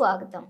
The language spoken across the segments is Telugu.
స్వాగతం.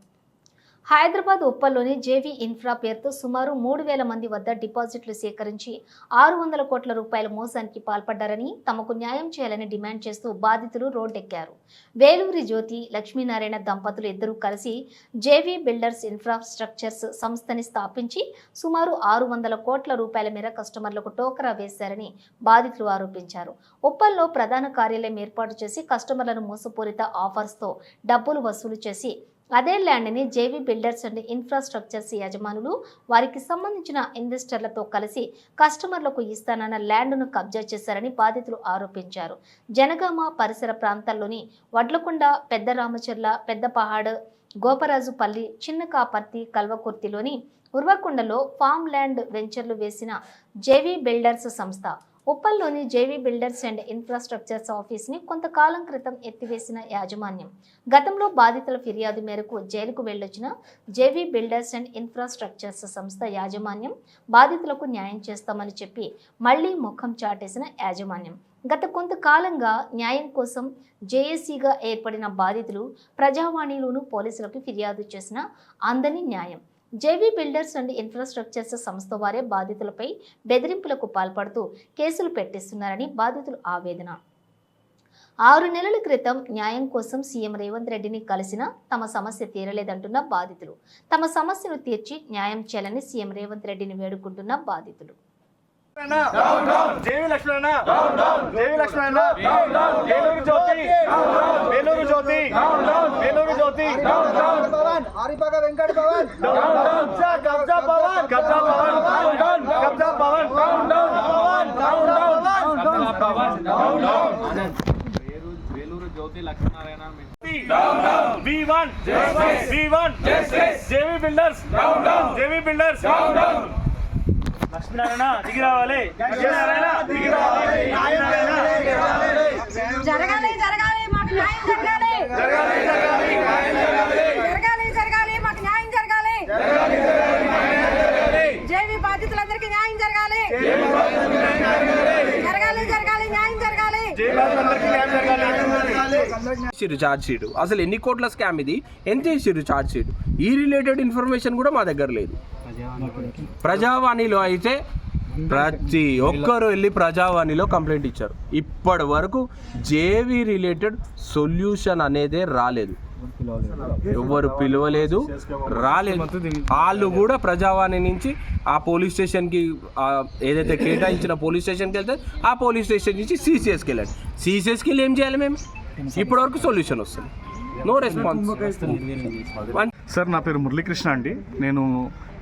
హైదరాబాద్ ఉప్పల్లోని జేవీ ఇన్ఫ్రా పేరుతో సుమారు మూడు వేల మంది వద్ద డిపాజిట్లు సేకరించి ఆరు వందల కోట్ల రూపాయల మోసానికి పాల్పడ్డారని తమకు న్యాయం చేయాలని డిమాండ్ చేస్తూ బాధితులు రోడ్డెక్కారు. వేలూరి జ్యోతి లక్ష్మీనారాయణ దంపతులు ఇద్దరూ కలిసి జేవీ బిల్డర్స్ ఇన్ఫ్రాస్ట్రక్చర్స్ సంస్థని స్థాపించి సుమారు ఆరు వందల కోట్ల రూపాయల మేర కస్టమర్లకు టోకరా వేశారని బాధితులు ఆరోపించారు. ఉప్పల్లో ప్రధాన కార్యాలయం ఏర్పాటు చేసి కస్టమర్లను మోసపూరిత ఆఫర్స్తో డబ్బులు వసూలు చేసి అదే ల్యాండ్ని జేవీ బిల్డర్స్ అండ్ ఇన్ఫ్రాస్ట్రక్చర్స్ యజమానులు వారికి సంబంధించిన ఇన్వెస్టర్లతో కలిసి కస్టమర్లకు ఇస్తానన్న ల్యాండ్ను కబ్జా చేశారని బాధితులు ఆరోపించారు. జనగామ పరిసర ప్రాంతాల్లోని వడ్లకొండ పెద్ద రామచర్ల పెద్దపహాడ్ గోపరాజుపల్లి చిన్న కాపర్తి కల్వకుర్తిలోని ఉర్వకొండలో ఫామ్ ల్యాండ్ వెంచర్లు వేసిన జేవీ బిల్డర్స్ సంస్థ ఉప్పల్లోని జేవీ బిల్డర్స్ అండ్ ఇన్ఫ్రాస్ట్రక్చర్స్ ఆఫీస్ని కొంతకాలం క్రితం ఎత్తివేసిన యాజమాన్యం. గతంలో బాధితుల ఫిర్యాదు మేరకు జైలుకు వెళ్ళొచ్చిన జేవీ బిల్డర్స్ అండ్ ఇన్ఫ్రాస్ట్రక్చర్స్ సంస్థ యాజమాన్యం బాధితులకు న్యాయం చేస్తామని చెప్పి మళ్ళీ ముఖం చాటేసిన యాజమాన్యం. గత కొంతకాలంగా న్యాయం కోసం జేఏసీగా ఏర్పడిన బాధితులు ప్రజావాణిలోనూ పోలీసులకు ఫిర్యాదు చేసిన అందని న్యాయం. జేవీ బిల్డర్స్ అండ్ ఇన్ఫ్రాస్ట్రక్చర్స్ సంస్థ వారే బాధితులపై బెదిరింపులకు పాల్పడుతూ కేసులు పెట్టిస్తున్నారని బాధితులు ఆవేదన. ఆరు నెలల క్రితం న్యాయం కోసం సీఎం రేవంత్ రెడ్డిని కలిసినా తమ సమస్య తీరలేదంటున్న బాధితులు. తమ సమస్యను తీర్చి న్యాయం చేయాలని సీఎం రేవంత్ రెడ్డిని వేడుకుంటున్న బాధితులు. JV Lakshmana JV Lakshmana Veluru Jyothi! Vellore Jyothi! Veluru Jyothi! హరిపగ వెంకట పవన్ కబ్జా కబ్జా పవన్ కబ్జా పవన్ కబ్జా పవన్ వేలూరు వేలూరు జ్యోతి లక్ష్మీనారాయణ మీ- we want we want. JV builders. JV builders. Lakshminarayana దిగి రావాలి. లక్ష్మీనారాయణ దిగి రావాలి. జరగాలి జరగాలి మాకు న్యాయం జరగాలి జరగాలి జరగాలి మాకు న్యాయం జరగాలి జేవి బాధితులందరికీ న్యాయం జరగాలి జరగాలి జరగాలి న్యాయం జరగాలి జేబీ న్యాయం జరగాలి ఇచ్చిర్రు ఛార్జ్ షీట్ అసలు ఎన్ని కోట్ల స్కామ్ ఇది? ఎంత ఇచ్చిర్రు ఛార్జ్ షీట్ ఈ రిలేటెడ్ ఇన్ఫర్మేషన్ కూడా మా దగ్గర లేదు. ప్రజావాణిలో అయితే ప్రతి ఒక్కరు వెళ్ళి ప్రజావాణిలో కంప్లైంట్ ఇచ్చారు. ఇప్పటి వరకు జేవి రిలేటెడ్ సొల్యూషన్ అనేదే రాలేదు. ఎవరు పిలవలేదు రాలేదు. వాళ్ళు కూడా ప్రజావాణి నుంచి ఆ పోలీస్ స్టేషన్కి కి ఏదైతే కేటాయించిన పోలీస్ స్టేషన్కి వెళ్తే ఆ పోలీస్ స్టేషన్ నుంచి సీసీఎస్కి వెళ్ళండి. సీసీఎస్కి వెళ్ళి ఏం చేయాలి మేము? ఇప్పటివరకు సొల్యూషన్ వస్తుంది. నో రెస్పాన్స్ సార్ నా పేరు మురళీకృష్ణ అండి. నేను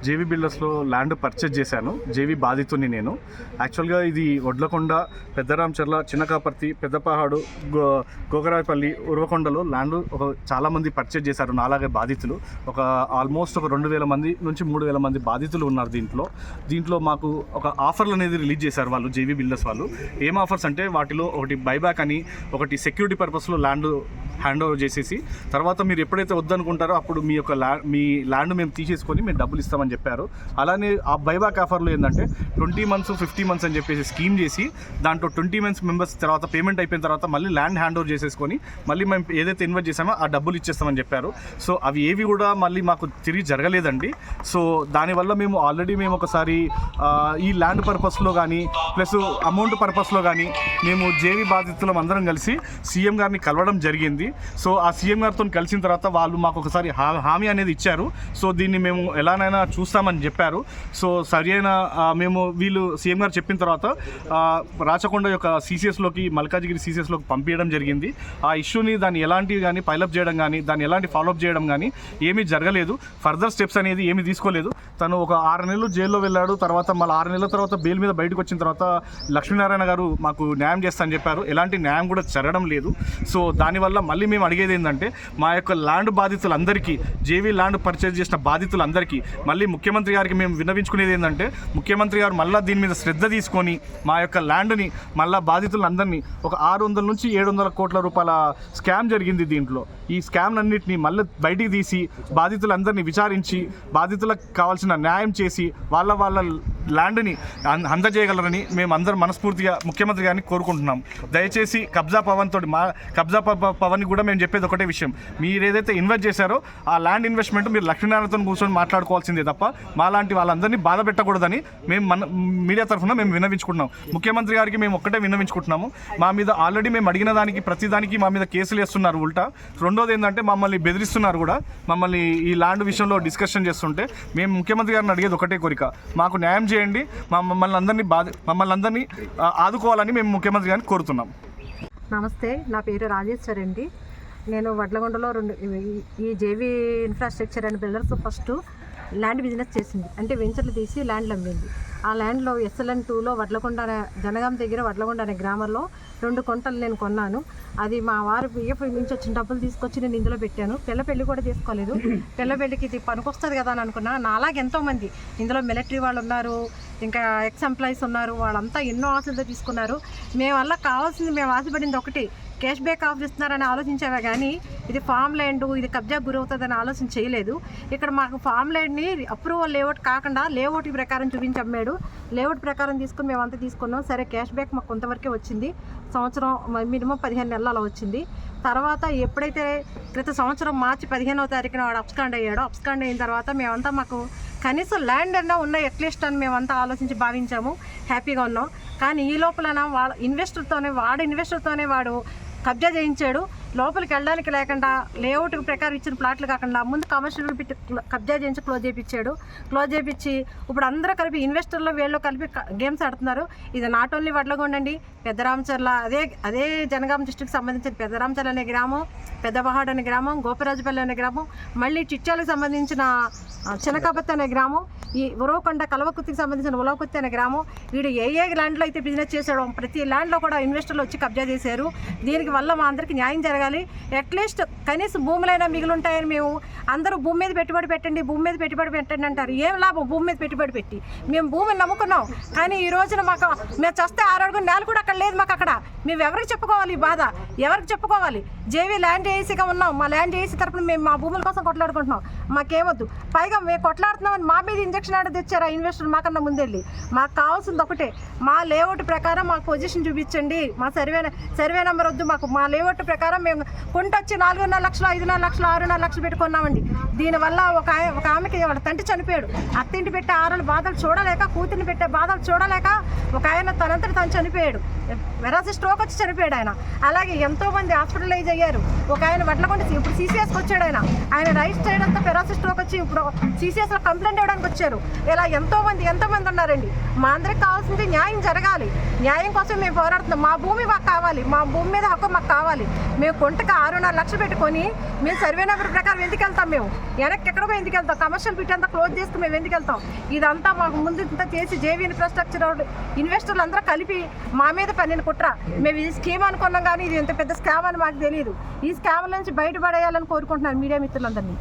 జేవీ బిల్డర్స్లో ల్యాండ్ పర్చేజ్ చేశాను. జేవీ బాధితుని నేను. యాక్చువల్గా ఇది వడ్లకొండ పెద్దరామచర్ల చిన్నకాపర్తి పెద్దపహాడు గో గోగరాయపల్లి ఉరవకొండలో ల్యాండ్ ఒక చాలామంది పర్చేజ్ చేశారు. నాలాగే బాధితులు. ఒక ఆల్మోస్ట్ ఒక రెండు వేల మంది నుంచి మూడు వేల మంది బాధితులు ఉన్నారు దీంట్లో. దీంట్లో మాకు ఒక ఆఫర్లు అనేది రిలీజ్ చేశారు వాళ్ళు జేవీ బిల్డర్స్ వాళ్ళు. ఏం ఆఫర్స్ అంటే వాటిలో ఒకటి బైబ్యాక్ అని ఒకటి సెక్యూరిటీ పర్పస్లో ల్యాండ్ హ్యాండ్ ఓవర్ చేసేసి తర్వాత మీరు ఎప్పుడైతే వద్దనుకుంటారో అప్పుడు మీ యొక్క ల్యాండ్ మీ ల్యాండ్ మేము తీసేసుకొని మేము డబ్బులు ఇస్తామని చెప్పారు. అలానే ఆ బైబాక్ ఆఫర్లో ఏంటంటే ట్వంటీ మంత్స్ ఫిఫ్టీ మంత్స్ అని చెప్పేసి స్కీమ్ చేసి దాంట్లో ట్వంటీ మంత్స్ మెంబర్స్ తర్వాత పేమెంట్ అయిపోయిన తర్వాత మళ్ళీ ల్యాండ్ హ్యాండ్ ఓవర్ చేసేసుకొని మళ్ళీ మేము ఏదైతే ఇన్వెస్ట్ చేసామో ఆ డబ్బులు ఇచ్చేస్తామని చెప్పారు. సో అవి ఏవి కూడా మళ్ళీ మాకు తిరిగి జరగలేదండి. సో దానివల్ల మేము ఆల్రెడీ మేము ఒకసారి ఈ ల్యాండ్ పర్పస్లో కానీ ప్లస్ అమౌంట్ పర్పస్లో కానీ మేము జేవి బాధితులం అందరం కలిసి సీఎం గారిని కలవడం జరిగింది. సో ఆ సీఎం గారితో కలిసిన తర్వాత వాళ్ళు మాకు ఒకసారి హామీ అనేది ఇచ్చారు. సో దీన్ని మేము ఎలానైనా చూస్తామని చెప్పారు. సో సరి అయిన మేము వీళ్ళు సీఎం గారు చెప్పిన తర్వాత రాచకొండ యొక్క సీసీఎస్లోకి మల్కాజిగిరి సీసీఎస్లోకి పంపించడం జరిగింది. ఆ ఇష్యూని దాన్ని ఎలాంటి కానీ పైలప్ చేయడం కానీ దాన్ని ఎలాంటి ఫాలోఅప్ చేయడం కానీ ఏమీ జరగలేదు. ఫర్దర్ స్టెప్స్ అనేది ఏమీ తీసుకోలేదు. తను ఒక ఆరు నెలలు జైల్లో వెళ్ళాడు. తర్వాత మళ్ళీ ఆరు నెలల తర్వాత బెయిల్ మీద బయటకు వచ్చిన తర్వాత లక్ష్మీనారాయణ గారు మాకు న్యాయం చేస్తానని చెప్పారు. ఎలాంటి న్యాయం కూడా జరగడం లేదు. సో దానివల్ల మళ్ళీ మేము అడిగేది ఏంటంటే మా యొక్క ల్యాండ్ బాధితులందరికీ జేవీ ల్యాండ్ పర్చేజ్ చేసిన బాధితులందరికీ మళ్ళీ ముఖ్యమంత్రి గారికి మేము విన్నవించుకునేది ఏంటంటే ముఖ్యమంత్రి గారు మళ్ళీ దీని మీద శ్రద్ధ తీసుకొని మా యొక్క ల్యాండ్ని మళ్ళీ బాధితులందరినీ ఒక ఆరు వందల నుంచి ఏడు వందల కోట్ల రూపాయల స్కామ్ జరిగింది దీంట్లో. ఈ స్కామ్లన్నింటినీ మళ్ళీ బయటికి తీసి బాధితులందరినీ విచారించి బాధితులకు కావాల్సిన న్యాయం చేసి వాళ్ళ వాళ్ళ ల్యాండ్ని అందజేయగలరని మేము అందరం మనస్ఫూర్తిగా ముఖ్యమంత్రి గారిని కోరుకుంటున్నాం. దయచేసి కబ్జా పవన్ తోటి మా కబ్జా ప- పవన్ కూడా మేము చెప్పేది ఒకటే విషయం. మీరు ఏదైతే ఇన్వెస్ట్ చేశారో ఆ ల్యాండ్ ఇన్వెస్ట్మెంట్ మీరు లక్ష్మీనారాయణతో కూర్చొని మాట్లాడుకోవాల్సిందే తప్ప తప్ప మాలాంటి వాళ్ళందరినీ బాధ పెట్టకూడదని మేము మన మీడియా తరఫున మేము విన్నవించుకుంటున్నాం. ముఖ్యమంత్రి గారికి మేము ఒక్కటే విన్నవించుకుంటున్నాము. మా మీద ఆల్రెడీ మేము అడిగిన దానికి ప్రతిదానికి మా మీద కేసులు వేస్తున్నారు ఉల్టా. రెండోది ఏంటంటే మమ్మల్ని బెదిరిస్తున్నారు కూడా. మమ్మల్ని ఈ ల్యాండ్ విషయంలో డిస్కషన్ చేస్తుంటే మేము ముఖ్యమంత్రి గారిని అడిగేది ఒకటే కోరిక. మాకు న్యాయం చేయండి. మా మమ్మల్ని అందరినీ బాధ మమ్మల్ని అందరినీ ఆదుకోవాలని మేము ముఖ్యమంత్రి గారిని కోరుతున్నాం. నమస్తే నా పేరు రాజేశ్వర్ అండి నేను వడ్లగొండలో రెండు ఈ- ఈ JV infrastructure and builders first land business చేసింది. అంటే వెంచర్లు తీసి ల్యాండ్లు అమ్మింది. ఆ ల్యాండ్లో ఎస్ఎల్ఎన్ టూలో వడ్లకొండ జనగాం దగ్గర వడ్లకొండ అనే గ్రామంలో రెండు కొంటలు నేను కొన్నాను. అది మా వారు పిఎఫ్ నుంచి వచ్చిన డబ్బులు తీసుకొచ్చి నేను ఇందులో పెట్టాను. పిల్ల పెళ్ళి కూడా తీసుకోలేదు పిల్ల పెళ్ళికి ఇది పనికొస్తుంది కదా అని అనుకున్నా. నాలాగా ఎంతోమంది. ఇందులో మిలిటరీ వాళ్ళు ఉన్నారు ఇంకా ఎక్స్ ఎంప్లాయీస్ ఉన్నారు. వాళ్ళంతా ఎన్నో ఆశలతో తీసుకున్నారు. మేము వల్ల కావాల్సింది మేము ఆశపడింది ఒకటి. క్యాష్ బ్యాక్ ఆఫర్ ఇస్తున్నారని ఆలోచించావే కానీ ఇది ఫామ్ ల్యాండ్ ఇది కబ్జా గురవుతుందని ఆలోచన చేయలేదు. ఇక్కడ మాకు ఫామ్ ల్యాండ్ని అప్రూవల్ లేఅవుట్ కాకుండా లేఅవుట్ ప్రకారం చూపించి అమ్మాడు. లేఅవుట్ ప్రకారం తీసుకుని మేము అంతా తీసుకున్నాం. సరే క్యాష్ బ్యాక్ మాకు కొంతవరకే వచ్చింది. సంవత్సరం మినిమం పదిహేను నెలలు అలా వచ్చింది. తర్వాత ఎప్పుడైతే క్రిత సంవత్సరం మార్చి పదిహేనవ తారీఖున వాడు అప్స్కాండ్ అయ్యాడో అప్స్కాండ్ అయిన తర్వాత మేమంతా మాకు కనీసం ల్యాండ్ అన్నా ఉన్న అట్లీస్ట్ అని మేమంతా ఆలోచించి భావించాము. హ్యాపీగా ఉన్నాం. కానీ ఈ లోపలన వాళ్ళ ఇన్వెస్టర్తోనే వాడు ఇన్వెస్టర్తోనే వాడు కబ్జా చేయించాడు. లోపలికి వెళ్ళడానికి లేకుండా లేఅవుట్ ప్రకారం ఇచ్చిన ప్లాట్లు కాకుండా ముందు కమర్షియల్ పెట్టి కబ్జా చేయించి క్లోజ్ చేయించాడు క్లోజ్ చేయించి ఇప్పుడు అందరూ కలిపి ఇన్వెస్టర్లు వీళ్ళు కలిపి గేమ్స్ ఆడుతున్నారు. ఇది నాట్ ఓన్లీ వడ్లగొండండి పెద్దరామచర్ల అదే అదే జనగాం డిస్టిక్ సంబంధించిన పెద్దరామచర్ల అనే గ్రామం పెద్దబహాడ్ అనే గ్రామం గోపరాజపల్లి అనే గ్రామం మళ్ళీ చిట్యాలకు సంబంధించిన ఆ, చినకాపత్తి అనే గ్రామం ఈ ఉరవకొండ కలవకుత్తికి సంబంధించిన ఉలవకుత్తి అనే గ్రామం వీడు ఏ ఏ ల్యాండ్లో అయితే బిజినెస్ చేశాడో ప్రతి ల్యాండ్లో కూడా ఇన్వెస్టర్లు వచ్చి కబ్జా చేశారు. దీనికి వల్ల మా అందరికి న్యాయం జరగాలి. అట్లీస్ట్ కనీసం భూములైనా మిగిలి ఉంటాయని మేము అందరూ భూమి మీద పెట్టుబడి పెట్టండి భూమి మీద పెట్టుబడి పెట్టండి అంటారు. ఏం లాభం భూమి మీద పెట్టుబడి పెట్టి? మేము భూమిని నమ్ముకున్నాం. కానీ ఈ రోజున మాకు మేము చస్తే ఆరోగ్యం నేల కూడా అక్కడ లేదు మాకు అక్కడ. మేము ఎవరికి చెప్పుకోవాలి ఈ బాధ? ఎవరికి చెప్పుకోవాలి? జేవీ ల్యాండ్ ఏసీగా ఉన్నాం. మా ల్యాండ్ ఏసీ తరపున మేము మా భూముల కోసం కొట్లాడుకుంటున్నాం. మాకేమొద్దు. పైగా మేము కొట్లాడుతున్నామని మా మీద ఇంజక్షన్ ఆడ తెచ్చారు ఆ ఇన్వెస్టర్ మాకన్నా ముందెళ్ళి. మాకు కావాల్సింది ఒకటే. మా లేఅవుట్ ప్రకారం మాకు పొజిషన్ చూపించండి. మా సర్వే సర్వే నెంబర్ వద్దు మాకు. మా లేఅవుట్ ప్రకారం మేము కొంటొచ్చి నాలుగున్నర లక్షలు ఐదున్నర లక్షలు ఆరున్నర లక్షలు పెట్టుకున్నామండి దీనివల్ల ఒక ఒక ఆమెకి వాళ్ళ తండ్రి చనిపోయాడు. అత్తింటి పెట్టే ఆరుల బాధలు చూడలేక కూతుర్ని పెట్టే బాధలు చూడలేక ఒక ఆయన తనంతట తను చనిపోయాడు. వెరాసి స్ట్రోక్ వచ్చి చనిపోయాడు ఆయన. అలాగే ఎంతో మంది హాస్పిటలైజ్ అయ్యారు. ఒక ఆయన వడ్లకొండ ఇప్పుడు సీసీఎస్కి వచ్చాడు ఆయన. ఆయన రైట్ సైడ్ అంతా పెరాసి స్ట్రోక్ వచ్చి ఇప్పుడు సీసీఎస్లో కంప్లైంట్ ఇవ్వడానికి వచ్చారు. ఇలా ఎంతో మంది ఎంతో మంది ఉన్నారండి. మా అందరికి కావాల్సింది న్యాయం జరగాలి. న్యాయం కోసం మేము పోరాడుతున్నాం. మా భూమి మాకు కావాలి. మా భూమి మీద హక్కు మాకు కావాలి. మేము కొంటకి ఆరున్నర లక్షలు పెట్టుకొని మేము సర్వే నెంబర్ ప్రకారం ఎందుకు వెళ్తాం మేము? వెనక్కి ఎక్కడికో ఎందుకు వెళ్తాం? కమర్షియల్ పిట్ అంతా క్లోజ్ చేసుకుని మేము ఎందుకు వెళ్తాం? ఇదంతా మాకు ముందు ఇంత చేసి జేవీ ఇన్ఫ్రాస్ట్రక్చర్ ఇన్వెస్టర్లు అందరూ కలిపి మా మీద పన్నెండు కుట్ర. మేము ఇది స్కీమ్ అనుకున్నాం కానీ ఇది ఎంత పెద్ద స్కామ్ అని మాకు తెలియదు ఈ స్కామ్ నుంచి బయటపడేయాలని కోరుకుంటున్నాను మీడియా మిత్రులందరినీ.